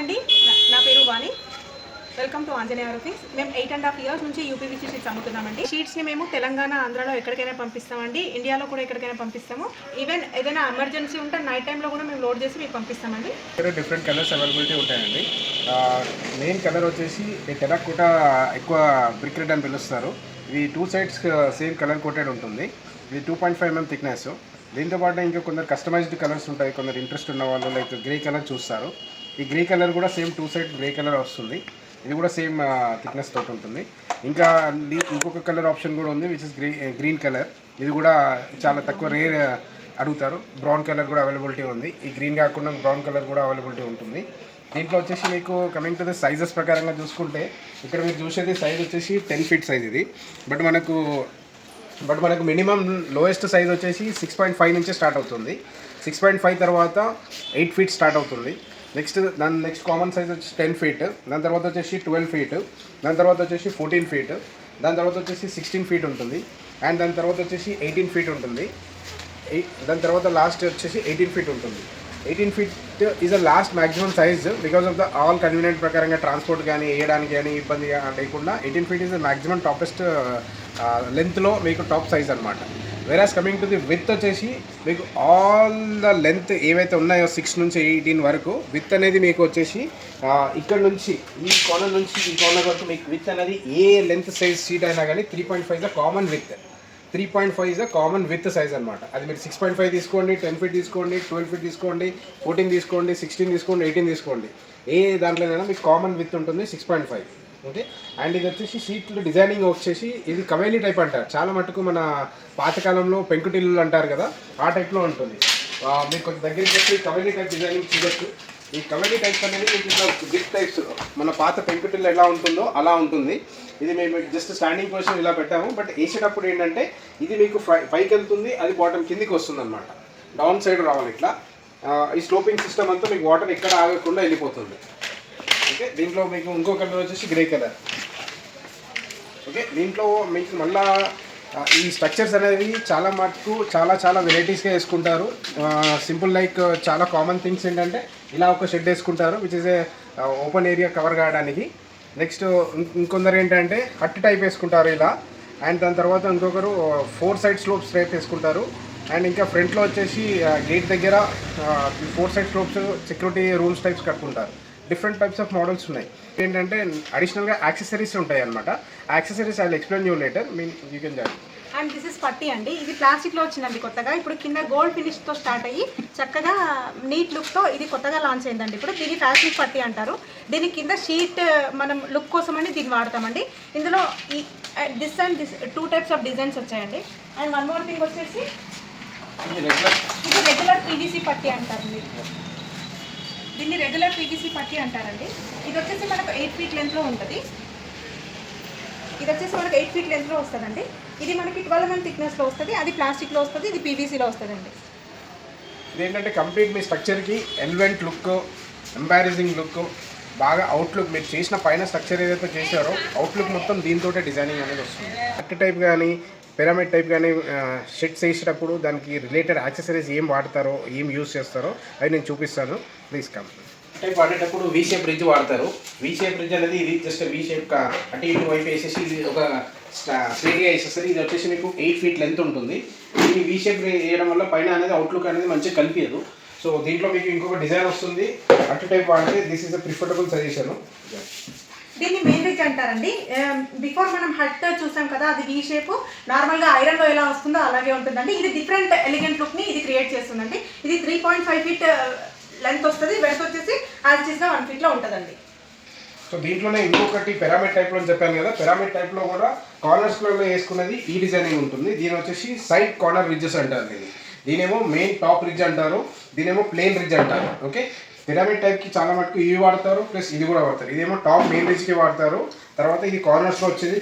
అండి. నా- నా పేరు Vani. Welcome to Anjaneya roofings మేము ఎయిట్ అండ్ హాఫ్ ఇయర్స్ నుంచి యూపీవీసీ షీట్స్ అమ్ముతున్నామండి. షీట్స్ని మేము తెలంగాణ ఆంధ్రాలో ఎక్కడికైనా పంపిస్తామండి. ఇండియాలో కూడా ఎక్కడికైనా పంపిస్తాము. ఈవెన్ ఏదైనా ఎమర్జెన్సీ ఉంటే నైట్ టైంలో కూడా మేము లోడ్ చేసి మీకు పంపిస్తామండి. డిఫరెంట్ కలర్స్ అవైలబిలిటీ ఉంటాయండి. మెయిన్ కలర్ వచ్చేసి ఈ ఎక్కువ బ్రిక్ రెడ్ అని పిలుస్తారు. ఇది two sides same colour coated ఉంటుంది. ఇది two point five MM thickness దీంతో పాటు ఇంకా కొందరు కస్టమైజ్డ్ కలర్స్ ఉంటాయి. కొందరు ఇంట్రెస్ట్ ఉన్న వాళ్ళు లైక్ గ్రే కలర్ చూస్తారు. ఈ గ్రే కలర్ కూడా same two side grey colour వస్తుంది. ఇది కూడా సేమ్ థిక్నెస్ తోటి ఉంటుంది. ఇంకా ఇంకొక కలర్ ఆప్షన్ కూడా ఉంది విచ్ ఇస్ గ్రీ గ్రీన్ కలర్. ఇది కూడా చాలా తక్కువ రేర్ అడుగుతారు. బ్రౌన్ కలర్ కూడా అవైలబిలిటీ ఉంది. ఈ గ్రీన్ కాకుండా బ్రౌన్ కలర్ కూడా అవైలబిలిటీ ఉంటుంది. దీంట్లో వచ్చేసి మీకు కమింగ్ టు ద సైజెస్ ప్రకారంగా చూసుకుంటే ఇక్కడ మీరు చూసేది సైజ్ వచ్చేసి టెన్ ఫీట్ సైజ్ ఇది. బట్ మనకు బట్ మనకు మినిమం లోయెస్ట్ సైజ్ వచ్చేసి సిక్స్ పాయింట్ ఫైవ్ నుంచి స్టార్ట్ అవుతుంది. సిక్స్ పాయింట్ ఫైవ్ తర్వాత ఎయిట్ ఫీట్ స్టార్ట్ అవుతుంది. నెక్స్ట్ దాని నెక్స్ట్ కామన్ సైజ్ వచ్చి టెన్ ఫీట్ దాని తర్వాత వచ్చేసి ట్వెల్వ్ ఫీట్ దాని తర్వాత వచ్చేసి ఫోర్టీన్ ఫీట్ దాని తర్వాత వచ్చేసి సిక్స్టీన్ ఫీట్ ఉంటుంది. అండ్ దాని తర్వాత వచ్చేసి ఎయిటీన్ ఫీట్ ఉంటుంది. దాని తర్వాత లాస్ట్ వచ్చేసి ఎయిటీన్ ఫీట్ ఉంటుంది. Eighteen feet is a last maximum size because of the all convenient ప్రకారంగా ట్రాన్స్పోర్ట్ కానీ వేయడానికి కానీ ఇబ్బంది లేకుండా eighteen feet is the maximum topest లెంత్లో మీకు టాప్ సైజ్ అనమాట whereas coming to the width వచ్చేసి మీకు ఆల్ ద లెంత్ ఏవైతే ఉన్నాయో సిక్స్ నుంచి ఎయిటీన్ వరకు విత్ అనేది మీకు వచ్చేసి ఇక్కడ నుంచి ఈ కార్నర్ నుంచి ఈ కార్నర్ వరకు మీకు విత్ అనేది ఏ లెంత్ సైజ్ సీట్ అయినా కానీ three point five the common width three point five is a common width size అనమాట అది మీరు సిక్స్ పాయింట్ ఫైవ్ తీసుకోండి టెన్ ఫీట్ తీసుకోండి ట్వెల్వ్ ఫీట్ తీసుకోండి ఫోర్టీన్ తీసుకోండి సిక్స్టీన్ తీసుకోండి ఎయిటీన్ తీసుకోండి. ఏ దాంట్లోనైనా మీకు కామన్ విత్ ఉంటుంది six point five okay and ఇది వచ్చేసి సీట్లు డిజైనింగ్ వచ్చేసి ఇది కవేలీ టైప్ అంటారు చాలా మటుకు మన పాతకాలంలో పెంకుటిల్లు అంటారు కదా ఆ టైప్లో ఉంటుంది. మీకు కొంచెం దగ్గరికి వచ్చి కవేలీ టైప్ డిజైనింగ్ చూడొచ్చు. ఈ కవేలీ టైప్స్ అనేది మీకు ఇట్లా గిఫ్ట్ టైప్స్ మన పాత పెంకుటిల్లు ఎలా ఉంటుందో అలా ఉంటుంది. ఇది మేము జస్ట్ స్టాండింగ్ పొజిషన్ ఇలా పెట్టాము. బట్ వేసేటప్పుడు ఏంటంటే ఇది మీకు పైకి వెళ్తుంది అది బాటం కిందికి వస్తుంది అనమాట డౌన్ సైడ్ రావాలి ఇట్లా. ఈ స్లోపింగ్ సిస్టమ్ అంతా మీకు వాటర్ ఎక్కడ ఆగకుండా వెళ్ళిపోతుంది. ఓకే దీంట్లో మీకు ఇంకో కలర్ వచ్చేసి గ్రే కలర్ ఓకే దీంట్లో మీకు మళ్ళా ఈ స్ట్రక్చర్స్ అనేవి చాలా మటుకు చాలా చాలా వెరైటీస్గా వేసుకుంటారు. సింపుల్ లైక్ చాలా కామన్ థింగ్స్ ఏంటంటే ఇలా ఒక షెడ్ వేసుకుంటారు which is a open area cover కావడానికి. నెక్స్ట్ ఇంకొందరు ఏంటంటే హట్ టైప్ వేసుకుంటారు ఇలా. అండ్ దాని తర్వాత ఇంకొకరు ఫోర్ సైడ్ స్లోప్స్ టైప్ వేసుకుంటారు. అండ్ ఇంకా ఫ్రంట్లో వచ్చేసి గేట్ దగ్గర four side slopes security rooms types కట్టుకుంటారు. డిఫరెంట్ టైప్స్ ఆఫ్ మోడల్స్ ఉన్నాయి. ఏంటంటే అడిషనల్గా యాక్సెసరీస్ ఉంటాయి అనమాట accessories I explain you later mean you can join and this is పట్టి అండి. ఇది ప్లాస్టిక్లో వచ్చిందండి కొత్తగా. ఇప్పుడు కింద గోల్డ్ ఫినిష్తో స్టార్ట్ అయ్యి చక్కగా నీట్ లుక్తో ఇది కొత్తగా లాంచ్ అయిందండి. ఇప్పుడు దీని ఫ్యాషన్ పట్టి అంటారు. దీని కింద షీట్ మనం లుక్ కోసమని దీన్ని వాడతామండి. ఇందులో ఈ this and this two types of designs వచ్చాయండి. అండ్ వన్ మోర్ థింగ్ వచ్చేసి ఇది రెగ్యులర్ పీవీసీ పట్టి అంటారండి దీన్ని రెగ్యులర్ పీవీసీ పట్టి అంటారండి. ఇది వచ్చేసి మనకు ఎయిట్ ఫీట్ లెంత్లో ఉంటుంది. ఇది వచ్చేసి మనకు ఎయిట్ ఫీట్ లెంత్లో వస్తుందండి. ఇది మనకి ట్వెల్వ్ ఎంఎం థిక్నెస్లో వస్తుంది. అది ప్లాస్టిక్లో వస్తుంది. ఇది పీవీసీలో వస్తుందండి. ఇదేంటంటే కంప్లీట్ మీ స్ట్రక్చర్కి ఎలివెంట్ లుక్ ఎంబారెసింగ్ లుక్ బాగా అవుట్లుక్ మీరు చేసిన పైన స్ట్రక్చర్ ఏదైతే చేశారో అవుట్లుక్ మొత్తం దీంతో డిజైనింగ్ అనేది వస్తుంది. అట్ టైప్ కానీ పిరమిడ్ టైప్ కానీ షెడ్స్ వేసేటప్పుడు దానికి రిలేటెడ్ యాక్సెసరీస్ ఏం వాడతారో ఏం యూస్ చేస్తారో అవి నేను చూపిస్తాను. ప్లీజ్ కమ్ టైప్ వాడేటప్పుడు వీ షేప్ రిడ్జ్ వాడతారు. వీ షేప్ రిడ్జ్ అనేది ఇది జస్ట్ వీ షేప్ అంటే ఇటు వైపు వేసేసి ఇది ఒక స్ట్రేట్గా వేసేస్తారు ఇది వచ్చేసి మీకు ఎయిట్ ఫీట్ లెంత్ ఉంటుంది. ఇది వీ షేప్ వేయడం వల్ల పైన అనేది అవుట్లుక్ అనేది మంచిగా కనిపించదు. సో దీంట్లో మీకు ఇంకొక డిజైన్ వస్తుంది. అటు టైప్ వాడితే this is a preferable suggestion దీన్ని మెయిన్ రిజ్ అంటారండి బిఫోర్ మనం హట్ చూసాం కదా అది వీ షేప్ నార్మల్గా ఐరన్లో ఎలా వస్తుందో అలాగే ఉంటుందండి. ఇది డిఫరెంట్ ఎలిగెంట్ లుక్ని ఇది క్రియేట్ చేస్తుందండి. ఇది three point five feet length వస్తుంది. వెడత్ వచ్చేసి యాజ్ చేసిన వన్ ఫీట్లో ఉంటుందండి. సో దీంట్లోనే ఇంకొకటి పిరమిడ్ టైప్లో అని చెప్పాను కదా. పిరమిడ్ టైప్లో కూడా కార్నర్స్లో వేసుకున్నది ఈ డిజైనింగ్ ఉంటుంది. దీని వచ్చేసి సైడ్ కార్నర్ రిడ్జెస్ అంటారు దీన్ని. దీనేమో మెయిన్ టాప్ రిడ్జ్ అంటారు దీనేమో ప్లేన్ రిడ్జ్ అంటారు ఓకే పిరమిడ్ టైప్కి చాలా మటుకు ఇవి వాడతారు ప్లస్ ఇది కూడా వాడతారు. ఇదేమో టాప్ మెయిన్ రిడ్జ్కి వాడతారు తర్వాత ఇది కార్నర్స్లో వచ్చేది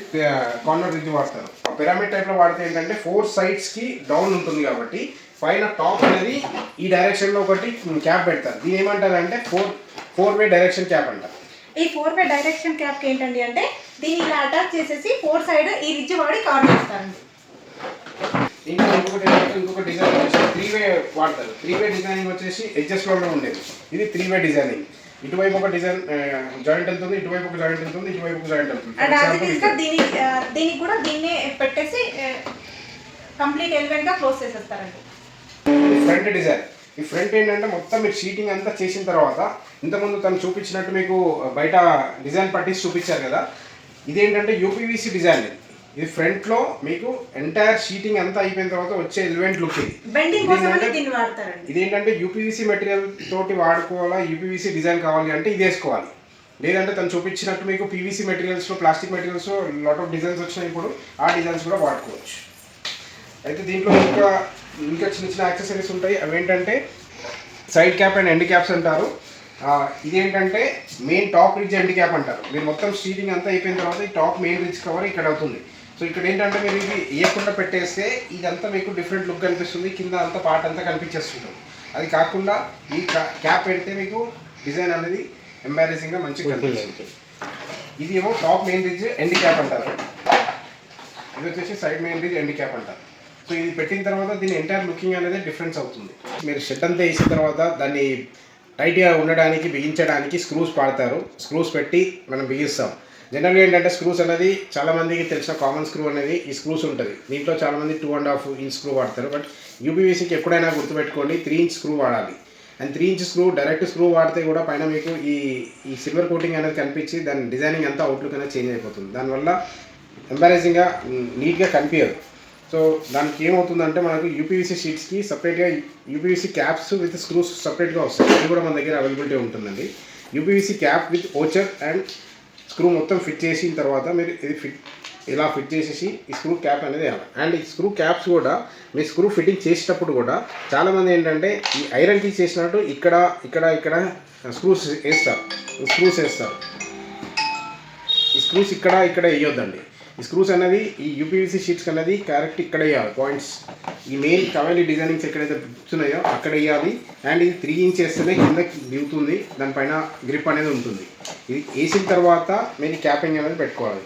కార్నర్ రిడ్జ్ వాడతారు. పిరమిడ్ టైప్లో వాడితే ఏంటంటే ఫోర్ సైడ్స్కి డౌన్ ఉంటుంది కాబట్టి పైన టాప్ అనేది ఈ డైరెక్షన్లో ఒకటి క్యాప్ పెడతారు. దీని ఏమంటారంటే four four way direction cap అంటారు. ఈ ఫోర్ వే డైరెక్షన్ క్యాప్కి ఏంటండి అంటే దీన్ని ఇలా అటాచ్ చేసేసి ఫోర్ సైడ్ ఈ రిడ్జ్ వాడి కార్నర్ ఇస్తారండి ఇంకా ఇంకొకటి ఇంకొక డిజైన్ వచ్చేసి త్రీ వే వాడతారు. త్రీ వే డిజైనింగ్ వచ్చేసి edges లోనే ఉండేది. ఇది త్రీ వే డిజైనింగ్ ఇటువైపు ఒక డిజైన్ జాయింట్ వెళ్తుంది ఇటువైపు ఒక జాయింట్ వెళ్తుంది ఇటువైపు ఒక జాయింట్ వెళ్తుంది. దీనికి కూడా దీన్నే పెట్టేసి కంప్లీట్ ఎలివెంట్గా క్లోజ్ చేసేస్తారండి. ఫ్రంట్ డిజైన్ ఈ ఫ్రంట్ ఏంటంటే మొత్తం మీరు షీటింగ్ అంతా చేసిన తర్వాత ఇంతకుముందు తను చూపించినట్టు మీకు బయట డిజైన్ పట్టించి చూపించారు కదా ఇదేంటంటే యూపీవీసీ డిజైన్ ఇది. ఇది ఫ్రంట్లో మీకు ఎంటైర్ షీటింగ్ అంతా అయిపోయిన తర్వాత వచ్చే ఎలివెంట్ లుక్ ఇది. ఇదేంటంటే- యూపీవీసీ మెటీరియల్ తోటి వాడుకోవాలా యూపీవీసీ డిజైన్ కావాలి అంటే ఇది వేసుకోవాలి. లేదంటే తను చూపించినట్టు మీకు పీవీసీ మెటీరియల్స్లో ప్లాస్టిక్ మెటీరియల్స్లో లాట్ ఆఫ్ డిజైన్స్ వచ్చినాయి ఇప్పుడు ఆ డిజైన్స్ కూడా వాడుకోవచ్చు. అయితే దీంట్లో ఇంకా ఇంకా చిన్న చిన్న యాక్సెసరీస్ ఉంటాయి. అవి ఏంటంటే side cap and end caps అంటారు. ఇదేంటంటే main top ridge end cap అంటారు. మీరు మొత్తం స్టీరింగ్ అంతా అయిపోయిన తర్వాత ఈ టాప్ మెయిన్ రిచ్ కవర్ ఇక్కడ అవుతుంది. సో ఇక్కడ ఏంటంటే మీరు ఇది వేయకుండా పెట్టేస్తే ఇదంతా మీకు డిఫరెంట్ లుక్ కనిపిస్తుంది. కింద అంతా పార్ట్ అంతా కనిపించేస్తుంటుంది. అది కాకుండా ఈ క్యాప్ పెడితే మీకు? డిజైన్ అనేది ఎంబారెసింగ్గా మంచిగా కనిపిస్తుంది. ఇది ఏమో top main ridge end cap అంటారు. ఇది వచ్చేసి side main ridge end cap అంటారు. సో ఇది పెట్టిన తర్వాత దీని ఎంటైర్ లుకింగ్ అనేది డిఫరెన్స్ అవుతుంది. మీరు షెడ్ అంతా వేసిన తర్వాత దాన్ని టైట్గా ఉండడానికి బిగించడానికి స్క్రూస్ పాడతారు. స్క్రూస్ పెట్టి మనం బిగిస్తాం. జనరల్గా ఏంటంటే స్క్రూస్ అనేది చాలా మందికి తెలిసిన కామన్ స్క్రూ అనేది ఈ స్క్రూస్ ఉంటుంది. దీంట్లో చాలామంది two and half inch screw వాడతారు. బట్ యూపీవీసీకి ఎప్పుడైనా గుర్తుపెట్టుకోండి త్రీ ఇంచ్ స్క్రూ వాడాలి. And three inch screw direct screw వాడితే కూడా పైన మీకు ఈ ఈ సిల్వర్ కోటింగ్ అనేది కనిపించి దాని డిజైనింగ్ అంతా అవుట్లుక్ అనేది చేంజ్ అయిపోతుంది. దానివల్ల ఎంబారెసింగ్గా నీట్గా కనిపించదు. సో దానికి ఏమవుతుందంటే మనకు యూపీవీసీ షీట్స్కి సపరేట్గా యూపీవీసీ క్యాప్స్ విత్ స్క్రూస్ సపరేట్గా వస్తాయి. అది కూడా మన దగ్గర అవైలబిలిటీ ఉంటుందండి. UPVC cap with washer and screw మొత్తం ఫిట్ చేసిన తర్వాత మీరు ఇది ఫిట్ ఇలా ఫిట్ చేసేసి ఈ స్క్రూ క్యాప్ అనేది వేయాలి. అండ్ ఈ స్క్రూ క్యాప్స్ కూడా మీ స్క్రూ ఫిట్టింగ్ చేసేటప్పుడు కూడా చాలామంది ఏంటంటే ఈ ఐరన్కి చేసినట్టు ఇక్కడ ఇక్కడ ఇక్కడ స్క్రూస్ వేస్తారు. స్క్రూస్ వేస్తారు. ఈ స్క్రూస్ ఇక్కడ ఇక్కడ వేయొద్దండి. ఈ స్క్రూస్ అనేది ఈ యూపీవీసీ షీట్స్ అనేది కరెక్ట్ ఇక్కడ వేయాలి. పాయింట్స్ ఈ మెయిన్ కవలి డిజైనింగ్స్ ఎక్కడైతే ఉన్నాయో అక్కడ వేయాలి. అండ్ ఇది త్రీ ఇంచ్ వేస్తేనే కిందకి దిగుతుంది. దానిపైన గ్రిప్ అనేది ఉంటుంది. ఇది వేసిన తర్వాత మీరు క్యాపింగ్ అనేది పెట్టుకోవాలి.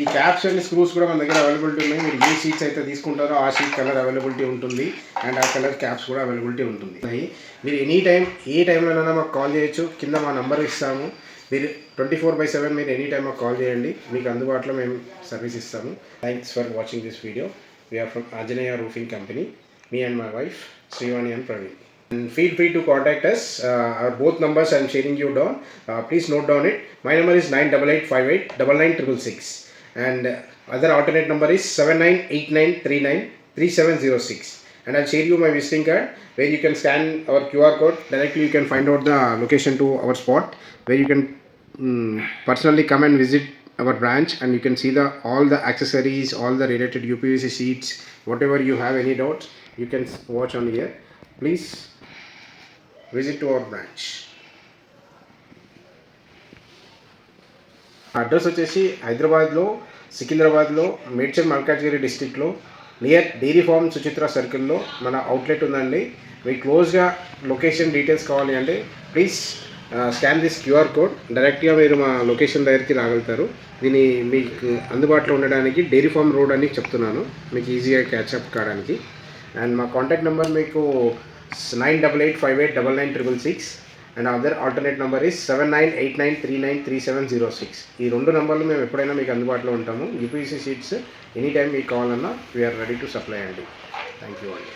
ఈ క్యాప్స్ అండ్ స్క్రూస్ కూడా మన దగ్గర అవైలబిలిటీ ఉన్నాయి. మీరు ఏ షీట్స్ అయితే తీసుకుంటారో ఆ షీట్ కలర్ అవైలబిలిటీ ఉంటుంది. అండ్ ఆ కలర్ క్యాప్స్ కూడా అవైలబిలిటీ ఉంటుంది. మీరు ఎనీ టైం ఏ టైంలోనైనా మాకు కాల్ చేయొచ్చు. కింద మా నంబర్ ఇస్తాము. మీరు ట్వంటీ ఫోర్ బై సెవెన్ మీరు ఎనీ టైం మాకు కాల్ చేయండి. మీకు అందుబాటులో మేము సర్వీస్ ఇస్తాము. Thanks for watching this video we are from Anjaneya roofing company me and my wife Srivani and Praveen And feel free to contact us. Uh, our both numbers I'm sharing you down. Uh, please note down it. My number is 98858 and uh, other alternate number is 7989393706 and I'll share you my visiting card where you can scan our QR code directly you can find out the location to our spot where you can mm, personally come and visit our branch and you can see the all the accessories all the related UPVC sheets whatever you have any doubts you can watch on here please visit to our branch. Address వచ్చేసి హైదరాబాద్లో సికింద్రాబాద్లో మేడ్చల్ మల్కాజ్గిరి డిస్టిక్లో near dairy farm Suchitra సర్కిల్లో మన outlet ఉందండి. మీకు క్లోజ్గా location details కావాలి అంటే please scan this QR code. డైరెక్ట్గా మీరు మా లొకేషన్ దగ్గరికి రాగలుగుతారు. దీన్ని మీకు అందుబాటులో ఉండడానికి డైరీ ఫార్మ్ రోడ్ అని చెప్తున్నాను. మీకు ఈజీగా క్యాచ్అప్ కావడానికి. అండ్ మా కాంటాక్ట్ నెంబర్ మీకు nine double eight five eight double nine triple six and other alternate number is seven nine eight nine three nine three seven zero six ఈ రెండు నెంబర్లు మేము ఎప్పుడైనా మీకు అందుబాటులో ఉంటాము. యూపీఎస్సీ సీట్స్ ఎనీ టైం మీకు కావాలన్నా we are ready to supply అండి. థ్యాంక్ యూ అండి